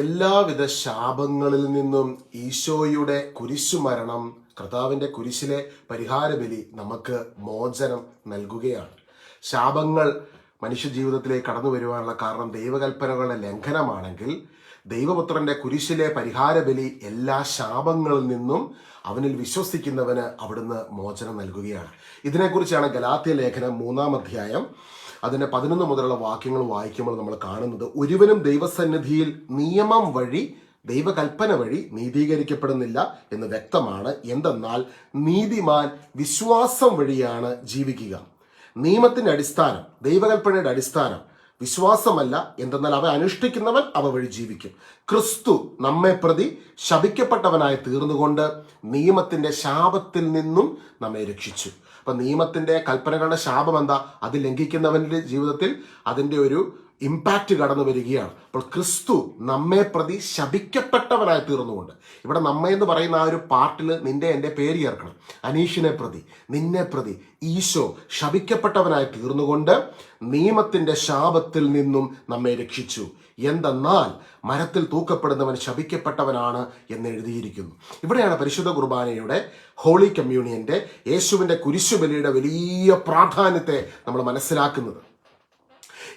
എല്ലാവിധ ശാപങ്ങളിൽ നിന്നും ഈശോയുടെ കുരിശുമരണം കർത്താവിന്റെ കുരിശിലെ പരിഹാരബലി നമുക്ക് മോചനം നൽകുകയാണ്. ശാപങ്ങൾ മനുഷ്യജീവിതത്തിലേക്ക് കടന്നു വരുവാനുള്ള കാരണം ദൈവകൽപ്പനകളുടെ ലംഘനമാണെങ്കിൽ ദൈവപുത്രന്റെ കുരിശിലെ പരിഹാരബലി എല്ലാ ശാപങ്ങളിൽ നിന്നും അവനിൽ വിശ്വസിക്കുന്നവന് അവിടുന്ന് മോചനം നൽകുകയാണ്. ഇതിനെക്കുറിച്ചാണ് ഗലാത്യ ലേഖനം മൂന്നാം അധ്യായം അതിന്റെ പതിനൊന്ന് മുതലുള്ള വാക്യങ്ങൾ വായിക്കുമ്പോൾ നമ്മൾ കാണുന്നത് ഒരുവനും ദൈവസന്നിധിയിൽ നിയമം വഴി ദൈവകൽപ്പന വഴി നീതീകരിക്കപ്പെടുന്നില്ല എന്ന് വ്യക്തമാണ്. എന്തെന്നാൽ നീതിമാൻ വിശ്വാസം വഴിയാണ് ജീവിക്കുക. നിയമത്തിന്റെ അടിസ്ഥാനം ദൈവകൽപ്പനയുടെ അടിസ്ഥാനം വിശ്വാസമല്ല. എന്തെന്നാൽ അവ അനുഷ്ഠിക്കുന്നവൻ അവ വഴി ജീവിക്കും. ക്രിസ്തു നമ്മെ പ്രതി ശപിക്കപ്പെട്ടവനായി തീർന്നുകൊണ്ട് നിയമത്തിന്റെ ശാപത്തിൽ നിന്നും നമ്മെ രക്ഷിച്ചു. അപ്പൊ നിയമത്തിന്റെ കൽപ്പനകളുടെ ശാപം എന്താ? അത് ലംഘിക്കുന്നവന്റെ ജീവിതത്തിൽ അതിന്റെ ഒരു ഇമ്പാക്റ്റ് കടന്നു വരികയാണ്. അപ്പോൾ ക്രിസ്തു നമ്മെ പ്രതി ശപിക്കപ്പെട്ടവനായി തീർന്നുകൊണ്ട്. ഇവിടെ നമ്മെ എന്ന് പറയുന്ന ആ ഒരു പാർട്ടിൽ നിന്റെ എന്റെ പേര് ചേർക്കണം. അനീഷിനെ പ്രതി നിന്നെ പ്രതി ഈശോ ശപിക്കപ്പെട്ടവനായി തീർന്നുകൊണ്ട് നിയമത്തിന്റെ ശാപത്തിൽ നിന്നും നമ്മെ രക്ഷിച്ചു. എന്തെന്നാൽ മരത്തിൽ തൂക്കപ്പെടുന്നവൻ ശപിക്കപ്പെട്ടവനാണ് എന്ന് എഴുതിയിരിക്കുന്നു. ഇവിടെയാണ് പരിശുദ്ധ കുർബാനയുടെ ഹോളി കമ്മ്യൂണിയന്റെ യേശുവിന്റെ കുരിശുബലിയുടെ വലിയ പ്രാധാന്യത്തെ നമ്മൾ മനസ്സിലാക്കുന്നത്.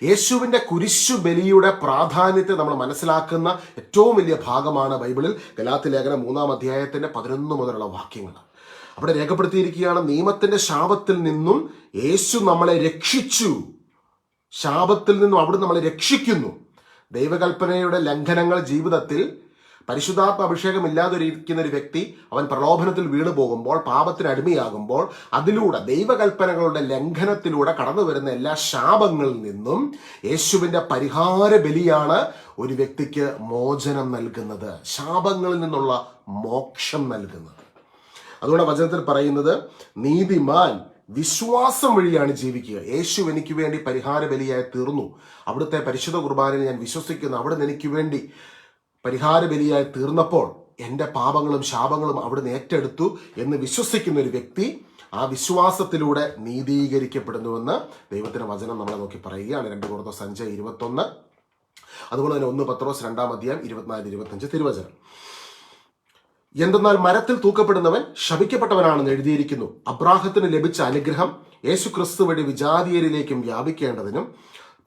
യേശുവിന്റെ കുരിശു ബലിയുടെ പ്രാധാന്യത്തെ നമ്മൾ മനസ്സിലാക്കുന്ന ഏറ്റവും വലിയ ഭാഗമാണ് ബൈബിളിൽ ഗലാത്തി ലേഖനം മൂന്നാം അധ്യായത്തിന്റെ പതിനൊന്ന് മുതലുള്ള വാക്യങ്ങൾ. അവിടെ രേഖപ്പെടുത്തിയിരിക്കുകയാണ് നിയമത്തിന്റെ ശാപത്തിൽ നിന്നും യേശു നമ്മളെ രക്ഷിച്ചു. ശാപത്തിൽ നിന്നും അവിടെ നമ്മളെ രക്ഷിക്കുന്നു. ദൈവകൽപ്പനയുടെ ലംഘനങ്ങൾ ജീവിതത്തിൽ പരിശുദ്ധാത്മ അഭിഷേകം ഇല്ലാതിരിക്കുന്ന ഒരു വ്യക്തി അവൻ പ്രലോഭനത്തിൽ വീണു പോകുമ്പോൾ പാപത്തിന് അടിമയാകുമ്പോൾ അതിലൂടെ ദൈവകൽപ്പനകളുടെ ലംഘനത്തിലൂടെ കടന്നു വരുന്ന എല്ലാ ശാപങ്ങളിൽ നിന്നും യേശുവിന്റെ പരിഹാര ബലിയാണ് ഒരു വ്യക്തിക്ക് മോചനം നൽകുന്നത്. ശാപങ്ങളിൽ നിന്നുള്ള മോക്ഷം നൽകുന്നത്. അതുകൊണ്ട് വചനത്തിൽ പറയുന്നത് നീതിമാൻ വിശ്വാസം വഴിയാണ് ജീവിക്കുക. യേശു എനിക്ക് വേണ്ടി പരിഹാര ബലിയായി തീർന്നു. അവിടുത്തെ പരിശുദ്ധ കുർബാനയിൽ ഞാൻ വിശ്വസിക്കുന്നു. അവിടുന്ന് എനിക്ക് വേണ്ടി പരിഹാര ബലിയായി തീർന്നപ്പോൾ എന്റെ പാപങ്ങളും ശാപങ്ങളും അവിടുന്ന് ഏറ്റെടുത്തു എന്ന് വിശ്വസിക്കുന്ന ഒരു വ്യക്തി ആ വിശ്വാസത്തിലൂടെ നീതീകരിക്കപ്പെടുന്നുവെന്ന് ദൈവത്തിന്റെ വചനം നമ്മളെ നോക്കി പറയുകയാണ്. രണ്ട് കുറത്തോ സഞ്ചയ ഇരുപത്തൊന്ന്. അതുപോലെ തന്നെ ഒന്ന് പത്രോസ് രണ്ടാം അധ്യായം ഇരുപത്തിനാല് ഇരുപത്തഞ്ച് തിരുവചനം. എന്തെന്നാൽ മരത്തിൽ തൂക്കപ്പെടുന്നവൻ ശപിക്കപ്പെട്ടവനാണെന്ന് എഴുതിയിരിക്കുന്നു. അബ്രാഹത്തിന് ലഭിച്ച അനുഗ്രഹം യേശു ക്രിസ്തു വഴി വിജാതീയരിലേക്കും വ്യാപിക്കേണ്ടതിനും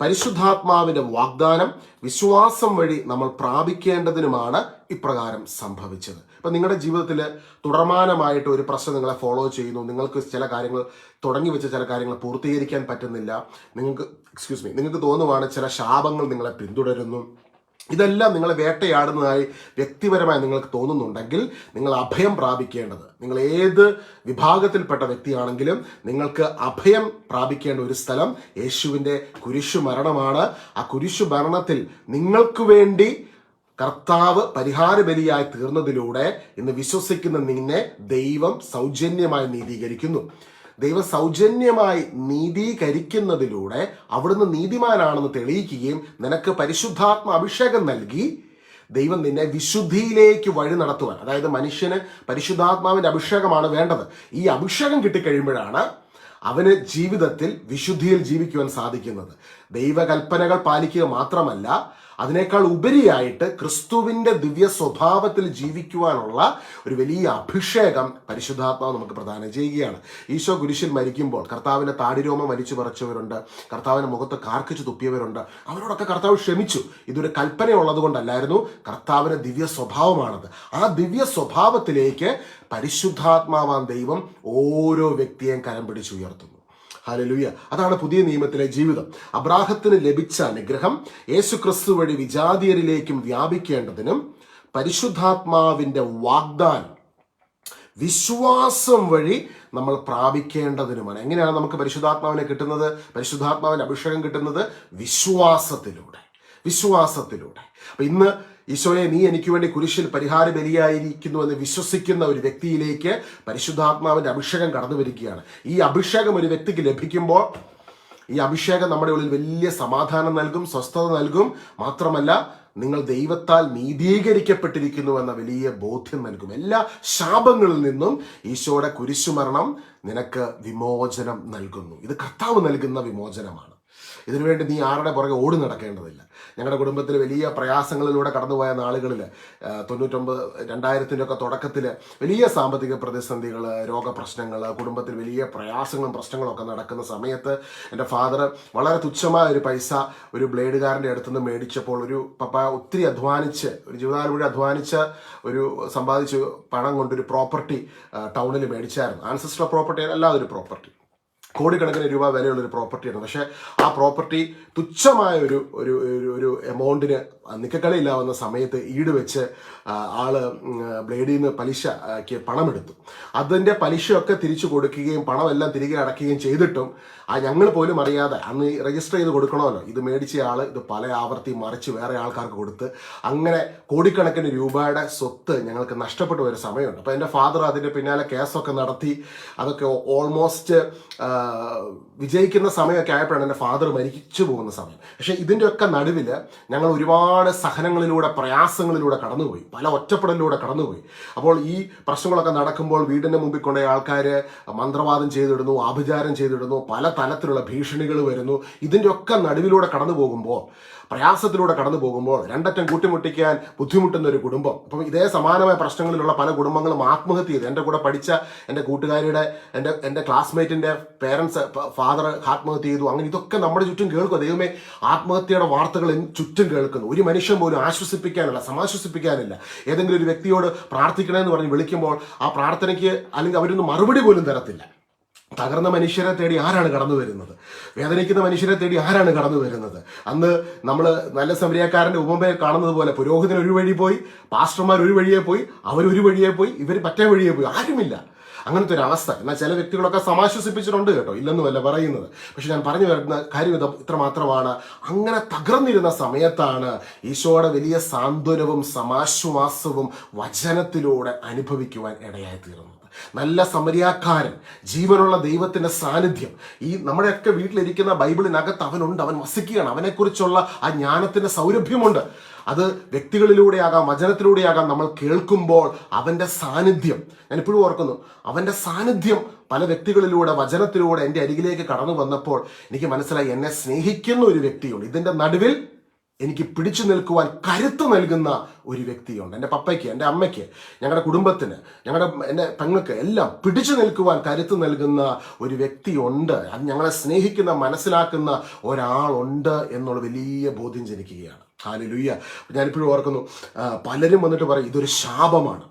പരിശുദ്ധാത്മാവിന്റെ വാഗ്ദാനം വിശ്വാസം വഴി നമ്മൾ പ്രാപിക്കേണ്ടതിനുമാണ് ഇപ്രകാരം സംഭവിച്ചത്. ഇപ്പം നിങ്ങളുടെ ജീവിതത്തിൽ തുടർമാനമായിട്ട് ഒരു പ്രശ്നം നിങ്ങളെ ഫോളോ ചെയ്യുന്നു. നിങ്ങൾക്ക് ചില കാര്യങ്ങൾ തുടങ്ങി വെച്ച ചില കാര്യങ്ങൾ പൂർത്തീകരിക്കാൻ പറ്റുന്നില്ല. നിങ്ങൾക്ക് എക്സ്ക്യൂസ് മീ നിങ്ങൾക്ക് തോന്നുവാണ് ചില ശാപങ്ങൾ നിങ്ങളെ പിന്തുടരുന്നു. ഇതെല്ലാം നിങ്ങളെ വേട്ടയാടുന്നതായി വ്യക്തിപരമായി നിങ്ങൾക്ക് തോന്നുന്നുണ്ടെങ്കിൽ നിങ്ങൾ അഭയം പ്രാപിക്കേണ്ടത്. നിങ്ങൾ ഏത് വിഭാഗത്തിൽപ്പെട്ട വ്യക്തിയാണെങ്കിലും നിങ്ങൾക്ക് അഭയം പ്രാപിക്കേണ്ട ഒരു സ്ഥലം യേശുവിന്റെ കുരിശു മരണമാണ്. ആ കുരിശു മരണത്തിൽ നിങ്ങൾക്ക് വേണ്ടി കർത്താവ് പരിഹാര ബലിയായി തീർന്നതിലൂടെ ഇന്ന് വിശ്വസിക്കുന്ന നിന്നെ ദൈവം സൗജന്യമായി നീതീകരിക്കുന്നു. ദൈവം സൗജന്യമായി നീതീകരിക്കുന്നതിലൂടെ അവിടുന്ന് നീതിമാനാണെന്ന് തെളിയിക്കുകയും നിനക്ക് പരിശുദ്ധാത്മ അഭിഷേകം നൽകി ദൈവം നിന്നെ വിശുദ്ധിയിലേക്ക് വഴി നടത്തുവാൻ. അതായത് മനുഷ്യന് പരിശുദ്ധാത്മാവിന്റെ അഭിഷേകമാണ് വേണ്ടത്. ഈ അഭിഷേകം കിട്ടിക്കഴിയുമ്പോഴാണ് അവന് ജീവിതത്തിൽ വിശുദ്ധിയിൽ ജീവിക്കുവാൻ സാധിക്കുന്നത്. ദൈവകൽപ്പനകൾ പാലിക്കുക മാത്രമല്ല അതിനേക്കാൾ ഉപരിയായിട്ട് ക്രിസ്തുവിന്റെ ദിവ്യ സ്വഭാവത്തിൽ ജീവിക്കുവാനുള്ള ഒരു വലിയ അഭിഷേകം പരിശുദ്ധാത്മാവ് നമുക്ക് പ്രദാനം ചെയ്യുകയാണ്. ഈശോ കുരിശിൽ മരിക്കുമ്പോൾ കർത്താവിന്റെ താടിരോമം വലിച്ചു പറിച്ചവരുണ്ട്. കർത്താവിന്റെ മുഖത്ത് കാർക്കിച്ചു തുപ്പിയവരുണ്ട്. അവരോടൊക്കെ കർത്താവ് ക്ഷമിച്ചു. ഇതൊരു കൽപ്പനയുള്ളത് കൊണ്ടല്ലായിരുന്നു കർത്താവിന്റെ ദിവ്യ സ്വഭാവമാണത്. ആ ദിവ്യ സ്വഭാവത്തിലേക്ക് പരിശുദ്ധാത്മാവാൻ ദൈവം ഓരോ വ്യക്തിയെയും കരം പിടിച്ചുയർത്തുന്നു ഹലലുയ അതാണ് പുതിയ നിയമത്തിലെ ജീവിതം. അബ്രാഹത്തിന് ലഭിച്ച അനുഗ്രഹം യേശു ക്രിസ്തു വഴി വിജാതിയരിലേക്കും വ്യാപിക്കേണ്ടതിനും പരിശുദ്ധാത്മാവിന്റെ വാഗ്ദാനം വിശ്വാസം വഴി നമ്മൾ പ്രാപിക്കേണ്ടതിനുമാണ്. എങ്ങനെയാണ് നമുക്ക് പരിശുദ്ധാത്മാവിനെ കിട്ടുന്നത്? പരിശുദ്ധാത്മാവിന് അഭിഷേകം കിട്ടുന്നത് വിശ്വാസത്തിലൂടെ. വിശ്വാസത്തിലൂടെ. അപ്പൊ ഇന്ന് ഈശോയെ നീ എനിക്ക് വേണ്ടി കുരിശിൽ പരിഹാര ബലിയായിരിക്കുന്നു എന്ന് വിശ്വസിക്കുന്ന ഒരു വ്യക്തിയിലേക്ക് പരിശുദ്ധാത്മാവിന്റെ അഭിഷേകം കടന്നു വരികയാണ്. ഈ അഭിഷേകം ഒരു വ്യക്തിക്ക് ലഭിക്കുമ്പോൾ ഈ അഭിഷേകം നമ്മുടെ ഉള്ളിൽ വലിയ സമാധാനം നൽകും സ്വസ്ഥത നൽകും. മാത്രമല്ല നിങ്ങൾ ദൈവത്താൽ നീതീകരിക്കപ്പെട്ടിരിക്കുന്നു എന്ന വലിയ ബോധ്യം നൽകും. എല്ലാ ശാപങ്ങളിൽ നിന്നും ഈശോയുടെ കുരിശുമരണം നിനക്ക് വിമോചനം നൽകുന്നു. ഇത് കർത്താവ് നൽകുന്ന വിമോചനമാണ്. ഇതിനുവേണ്ടി നീ ആരുടെ പുറകെ ഓടി നടക്കേണ്ടതില്ല. ഞങ്ങളുടെ കുടുംബത്തിൽ വലിയ പ്രയാസങ്ങളിലൂടെ കടന്നുപോയ നാളുകളിൽ തൊണ്ണൂറ്റൊമ്പത് രണ്ടായിരത്തിന്റെ ഒക്കെ തുടക്കത്തിൽ വലിയ സാമ്പത്തിക പ്രതിസന്ധികൾ രോഗപ്രശ്നങ്ങൾ കുടുംബത്തിൽ വലിയ പ്രയാസങ്ങളും പ്രശ്നങ്ങളും ഒക്കെ നടക്കുന്ന സമയത്ത് എന്റെ ഫാദർ വളരെ തുച്ഛമായ ഒരു പൈസ ഒരു ബ്ലേഡുകാരന്റെ അടുത്തുനിന്ന് മേടിച്ചപ്പോൾ ഒരു പപ്പ ഒത്തിരി അധ്വാനിച്ച് ഒരു ജീവിതകാലം മുഴുവൻ അധ്വാനിച്ച ഒരു സമ്പാദിച്ച് പണം കൊണ്ടൊരു പ്രോപ്പർട്ടി ടൗണിൽ മേടിച്ചായിരുന്നു. ആൻസിസ്റ്റർ പ്രോപ്പർട്ടി അല്ലാതെ ഒരു പ്രോപ്പർട്ടി. കോടിക്കണക്കിന് രൂപ വിലയുള്ള ഒരു പ്രോപ്പർട്ടിയാണ്. പക്ഷേ ആ പ്രോപ്പർട്ടി തുച്ഛമായ ഒരു ഒരു ഒരു എമൗണ്ടിന് നിക്കക്കളിയില്ലാവുന്ന സമയത്ത് ഈട് വെച്ച് ആൾ ബ്ലേഡിൽ നിന്ന് പലിശ പണമെടുത്തു. അതിന്റെ പലിശയൊക്കെ തിരിച്ചു കൊടുക്കുകയും പണമെല്ലാം തിരികെ അടയ്ക്കുകയും ചെയ്തിട്ടും ആ ഞങ്ങൾ പോലും അറിയാതെ അന്ന് രജിസ്റ്റർ ചെയ്ത് കൊടുക്കണമല്ലോ. ഇത് മേടിച്ച ആൾ ഇത് പല ആവർത്തി മറിച്ച് വേറെ ആൾക്കാർക്ക് കൊടുത്ത് അങ്ങനെ കോടിക്കണക്കിന് രൂപയുടെ സ്വത്ത് ഞങ്ങൾക്ക് നഷ്ടപ്പെട്ടു ഒരു സമയമുണ്ട്. അപ്പോൾ എന്റെ ഫാദർ അതിന്റെ പിന്നാലെ കേസൊക്കെ നടത്തി അതൊക്കെ ഓൾമോസ്റ്റ് വിജയിക്കുന്ന സമയമൊക്കെ ആയപ്പോഴാണ് എന്റെ ഫാദർ മരിച്ചു പോകുന്ന സമയം. പക്ഷേ ഇതിന്റെയൊക്കെ നടുവിൽ ഞങ്ങൾ ഒരുപാട് സഹനങ്ങളിലൂടെ പ്രയാസങ്ങളിലൂടെ കടന്നുപോയി. പല ഒറ്റപ്പെടലിലൂടെ കടന്നുപോയി. അപ്പോൾ ഈ പ്രശ്നങ്ങളൊക്കെ നടക്കുമ്പോൾ വീടിന്റെ മുമ്പിൽ കൊണ്ടുപോയ ആൾക്കാർ മന്ത്രവാദം ചെയ്തിടുന്നു ആഭിചാരം ചെയ്തിടുന്നു പല തലത്തിലുള്ള ഭീഷണികൾ വരുന്നു. ഇതിന്റെ ഒക്കെ നടുവിലൂടെ കടന്നു പോകുമ്പോൾ പ്രയാസത്തിലൂടെ കടന്നു പോകുമ്പോൾ രണ്ടറ്റം കൂട്ടിമുട്ടിക്കാൻ ബുദ്ധിമുട്ടുന്ന ഒരു കുടുംബം. അപ്പം ഇതേ സമാനമായ പ്രശ്നങ്ങളിലുള്ള പല കുടുംബങ്ങളും ആത്മഹത്യ ചെയ്ത്. എന്റെ കൂടെ പഠിച്ച എന്റെ കൂട്ടുകാരിയുടെ എന്റെ എന്റെ ക്ലാസ്മേറ്റിന്റെ പേരൻസ് ഫാദർ ആത്മഹത്യ ചെയ്തു. അങ്ങനെ ഇതൊക്കെ നമ്മുടെ ചുറ്റും കേൾക്കുക ദൈവമേ ആത്മഹത്യയുടെ വാർത്തകൾ ചുറ്റും കേൾക്കുന്നു. ഒരു മനുഷ്യൻ പോലും ആശ്വസിപ്പിക്കാനല്ല സമാശ്വസിപ്പിക്കാനില്ല. ഏതെങ്കിലും ഒരു വ്യക്തിയോട് പ്രാർത്ഥിക്കണമെന്ന് പറഞ്ഞ് വിളിക്കുമ്പോൾ ആ പ്രാർത്ഥനയ്ക്ക് അല്ലെങ്കിൽ അവരൊന്നും മറുപടി പോലും തരത്തില്ല. തകർന്ന മനുഷ്യരെ തേടി ആരാണ് കടന്നു വരുന്നത്? വേദനിക്കുന്ന മനുഷ്യരെ തേടി ആരാണ് കടന്നു വരുന്നത്? അന്ന് നമ്മൾ നല്ല സമരിയാക്കാരന്റെ ഉപമയെ കാണുന്നത് പോലെ പുരോഹിതൻ ഒരു വഴി പോയി പാസ്റ്റർമാർ ഒരു വഴിയെ പോയി അവരൊരു വഴിയെ പോയി ഇവർ മറ്റേ വഴിയെ പോയി. ആരുമില്ല. അങ്ങനത്തെ ഒരു അവസ്ഥ. എന്നാൽ ചില വ്യക്തികളൊക്കെ സമാശ്വസിപ്പിച്ചിട്ടുണ്ട് കേട്ടോ. ഇല്ലെന്നുമല്ല പറയുന്നത്. പക്ഷെ ഞാൻ പറഞ്ഞു വരുന്ന കാര്യം ഇത് ഇത്ര മാത്രമാണ്. അങ്ങനെ തകർന്നിരുന്ന സമയത്താണ് ഈശോയുടെ വലിയ സാന്ത്വനവും സമാശ്വാസവും വചനത്തിലൂടെ അനുഭവിക്കുവാൻ ഇടയായി തീർന്നത് നല്ല സമരിയാക്കാരൻ ജീവനുള്ള ദൈവത്തിന്റെ സാന്നിധ്യം. ഈ നമ്മുടെയൊക്കെ വീട്ടിലിരിക്കുന്ന ബൈബിളിനകത്ത് അവനുണ്ട് അവൻ വസിക്കുകയാണ്. അവനെക്കുറിച്ചുള്ള ആ ജ്ഞാനത്തിന്റെ സൗരഭ്യമുണ്ട്. അത് വ്യക്തികളിലൂടെയാകാം വചനത്തിലൂടെയാകാം നമ്മൾ കേൾക്കുമ്പോൾ അവന്റെ സാന്നിധ്യം. ഞാൻ ഇപ്പോഴും ഓർക്കുന്നു അവന്റെ സാന്നിധ്യം പല വ്യക്തികളിലൂടെ വചനത്തിലൂടെ എന്റെ അരികിലേക്ക് കടന്നു വന്നപ്പോൾ എനിക്ക് മനസ്സിലായി എന്നെ സ്നേഹിക്കുന്ന ഒരു വ്യക്തിയുണ്ട്. ഇതിന്റെ നടുവിൽ എനിക്ക് പിടിച്ചു നിൽക്കുവാൻ കരുത്ത് നൽകുന്ന ഒരു വ്യക്തിയുണ്ട്. എന്റെ പപ്പയ്ക്ക് എന്റെ അമ്മയ്ക്ക് ഞങ്ങളുടെ കുടുംബത്തിന് ഞങ്ങളുടെ എന്റെ പെങ്ങൾക്ക് എല്ലാം പിടിച്ചു നിൽക്കുവാൻ കരുത്ത് നൽകുന്ന ഒരു വ്യക്തിയുണ്ട്. അത് ഞങ്ങളെ സ്നേഹിക്കുന്ന മനസ്സിലാക്കുന്ന ഒരാളുണ്ട് എന്നുള്ള വലിയ ബോധ്യം ജനിക്കുകയാണ്. ഹാലലുയ്യ ഞാനിപ്പോഴും ഓർക്കുന്നു പലരും വന്നിട്ട് പറയും ഇതൊരു ശാപമാണ്.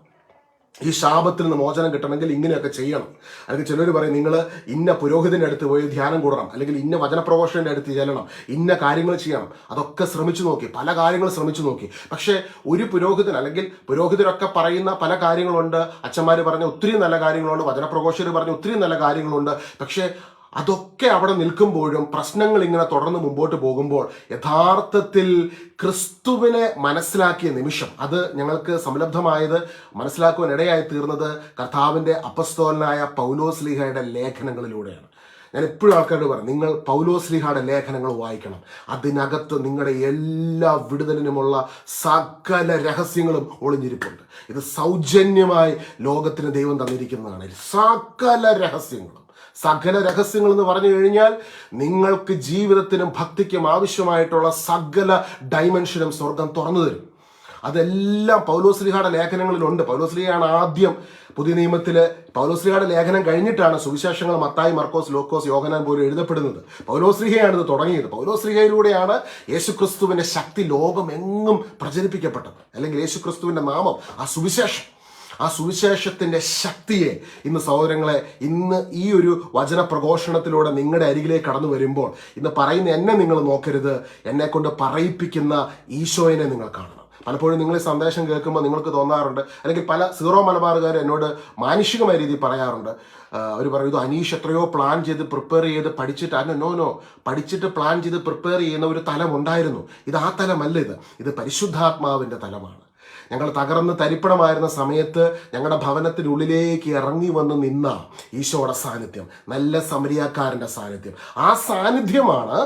ഈ ശാപത്തിൽ നിന്ന് മോചനം കിട്ടണമെങ്കിൽ ഇങ്ങനെയൊക്കെ ചെയ്യണം. അല്ലെങ്കിൽ ചിലർ പറയും നിങ്ങൾ ഇന്ന പുരോഹിതന്റെ അടുത്ത് പോയി ധ്യാനം കൂടണം. അല്ലെങ്കിൽ ഇന്ന വചനപ്രഘോഷന്റെ അടുത്ത് ചെല്ലണം. ഇന്ന കാര്യങ്ങൾ ചെയ്യണം. അതൊക്കെ ശ്രമിച്ചു നോക്കി. പല കാര്യങ്ങൾ ശ്രമിച്ചു നോക്കി. പക്ഷേ ഒരു പുരോഹിതൻ അല്ലെങ്കിൽ പുരോഹിതരൊക്കെ പറയുന്ന പല കാര്യങ്ങളുണ്ട്. അച്ഛന്മാർ പറഞ്ഞ ഒത്തിരി നല്ല കാര്യങ്ങളുണ്ട്. വചനപ്രഘോഷകർ പറഞ്ഞ ഒത്തിരി നല്ല കാര്യങ്ങളുണ്ട്. പക്ഷേ അതൊക്കെ അവിടെ നിൽക്കുമ്പോഴും പ്രശ്നങ്ങൾ ഇങ്ങനെ തുടർന്ന് മുമ്പോട്ട് പോകുമ്പോൾ യഥാർത്ഥത്തിൽ ക്രിസ്തുവിനെ മനസ്സിലാക്കിയ നിമിഷം അത് ഞങ്ങൾക്ക് സംലബ്ധമായത് മനസ്സിലാക്കുവാൻ ഇടയായി തീർന്നത് കർത്താവിന്റെ അപ്പസ്തോലനായ പൗലോസ് ലീഹയുടെ ലേഖനങ്ങളിലൂടെയാണ്. ഞാൻ എപ്പോഴും ആൾക്കാരോട് പറയും നിങ്ങൾ പൗലോസ് ലീഹയുടെ ലേഖനങ്ങൾ വായിക്കണം. അതിനകത്ത് നിങ്ങളുടെ എല്ലാ വിടുതലിനുമുള്ള സകല രഹസ്യങ്ങളും ഒളിഞ്ഞിരിപ്പുണ്ട്. ഇത് സൗജന്യമായി ലോകത്തിന് ദൈവം തന്നിരിക്കുന്നതാണ്. സകല രഹസ്യങ്ങളും. സകല രഹസ്യങ്ങൾ എന്ന് പറഞ്ഞു കഴിഞ്ഞാൽ നിങ്ങൾക്ക് ജീവിതത്തിനും ഭക്തിക്കും ആവശ്യമായിട്ടുള്ള സകല ഡൈമെൻഷനും സ്വർഗം തുറന്നു തരും. അതെല്ലാം പൗലോസ്ലിഹയുടെ ലേഖനങ്ങളിലുണ്ട്. പൗലോസ്ലിഹയാണ് ആദ്യം പുതിയ നിയമത്തിൽ പൗലോസ്ലിഹയുടെ ലേഖനം കഴിഞ്ഞിട്ടാണ് സുവിശേഷങ്ങൾ മത്തായി മർക്കോസ് ലോക്കോസ് യോഹനാൻ പോലും എഴുതപ്പെടുന്നത്. പൗലോസ്ലിഹയാണ് ഇത് തുടങ്ങിയത്. പൗലോസ്ലിഹയിലൂടെയാണ് യേശുക്രിസ്തുവിന്റെ ശക്തി ലോകമെങ്ങും പ്രചരിപ്പിക്കപ്പെട്ടത്. അല്ലെങ്കിൽ യേശുക്രിസ്തുവിന്റെ നാമം ആ സുവിശേഷം. ആ സുവിശേഷത്തിന്റെ ശക്തിയെ ഇന്ന് സഹോദരങ്ങളെ ഇന്ന് ഈ ഒരു വചന പ്രഘോഷണത്തിലൂടെ നിങ്ങളുടെ അരികിലേക്ക് കടന്നു വരുമ്പോൾ ഇന്ന് പറയുന്ന എന്നെ നിങ്ങൾ നോക്കരുത് എന്നെ കൊണ്ട് പറയിപ്പിക്കുന്ന ഈശോയെ നിങ്ങൾ കാണണം. പലപ്പോഴും നിങ്ങൾ ഈ സന്ദേശം കേൾക്കുമ്പോൾ നിങ്ങൾക്ക് തോന്നാറുണ്ട് അല്ലെങ്കിൽ പല സീറോ മലബാറുകാർ എന്നോട് മാനുഷികമായ രീതിയിൽ പറയാറുണ്ട്. അവർ പറയും ഇത് അനീഷ് എത്രയോ പ്ലാൻ ചെയ്ത് പ്രിപ്പയർ ചെയ്ത് പഠിച്ചിട്ട് അല്ല നോ നോ പഠിച്ചിട്ട് പ്ലാൻ ചെയ്ത് പ്രിപ്പയർ ചെയ്യുന്ന ഒരു തലമുണ്ടായിരുന്നു. ഇത് ആ തലമല്ല ഇത്. ഇത് പരിശുദ്ധാത്മാവിന്റെ തലമാണ്. ഞങ്ങൾ തകർന്ന് തരിപ്പണമായിരുന്ന സമയത്ത് ഞങ്ങളുടെ ഭവനത്തിനുള്ളിലേക്ക് ഇറങ്ങി വന്ന് നിന്ന ഈശോയുടെ സാന്നിധ്യം നല്ല സമരിയാക്കാരന്റെ സാന്നിധ്യം. ആ സാന്നിധ്യമാണ്